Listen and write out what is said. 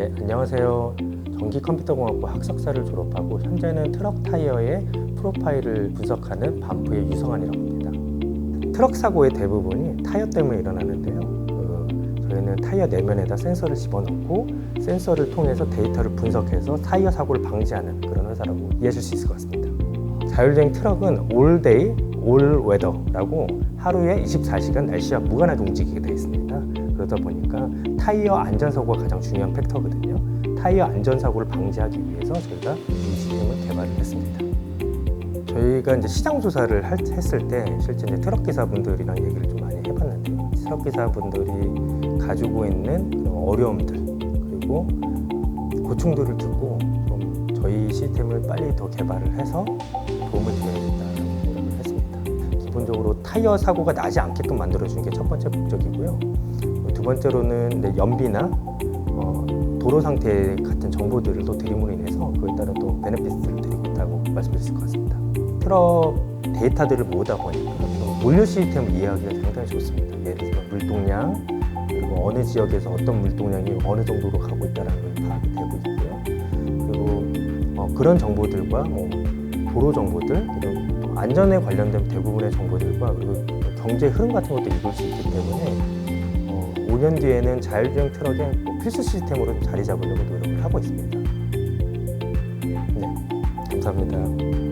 안녕하세요. 전기 컴퓨터공학부 학석사를 졸업하고 현재는 트럭 타이어의 프로파일을 분석하는 반프의 유성환이라고 합니다. 트럭 사고의 대부분이 타이어 때문에 일어나는데요. 그 저희는 타이어 내면에다 센서를 집어넣고 센서를 통해서 데이터를 분석해서 타이어 사고를 방지하는 그런 회사라고 이해하실 수 있을 것 같습니다. 자율주행 트럭은 all weather라고 하루에 24시간 날씨와 무관하게 움직이게 되어 있습니다. 그러다 보니까 타이어 안전사고가 가장 중요한 팩터거든요. 타이어 안전사고를 방지하기 위해서 저희가 이 시스템을 개발을 했습니다. 저희가 이제 시장 조사를 할- 했을 때 실제 이제 트럭 기사분들이랑 얘기를 좀 많이 해봤는데요. 트럭 기사분들이 가지고 있는 어려움들 그리고 고충들을 듣고 좀 저희 시스템을 빨리 더 개발을 해서 도움을 드려야겠다는 생각을 했습니다. 기본적으로 타이어 사고가 나지 않게끔 만들어주는 게 첫 번째 목적이고요. 두 번째로는 이제 연비나 어, 도로 상태 같은 정보들을 또 드림으로 인해서 그에 따른 또 베네피트를 드리고 있다고 말씀드릴 수 있을 것 같습니다. 트럭 데이터들을 모으다 보니까 좀 물류 시스템을 이해하기가 상당히 좋습니다. 예를 들어 물동량 그리고 어느 지역에서 어떤 물동량이 어느 정도로 가고 있다는 걸 파악이 되고 있고요. 그리고 어, 그런 정보들과 뭐 도로 정보들 또 안전에 관련된 대부분의 정보들과 그리고 경제 흐름 같은 것도 읽을 수 있기 때문에 어, 5년 뒤에는 자율주행 트럭의 뭐 필수 시스템으로 자리 잡으려고 노력을 하고 있습니다. 네, 감사합니다.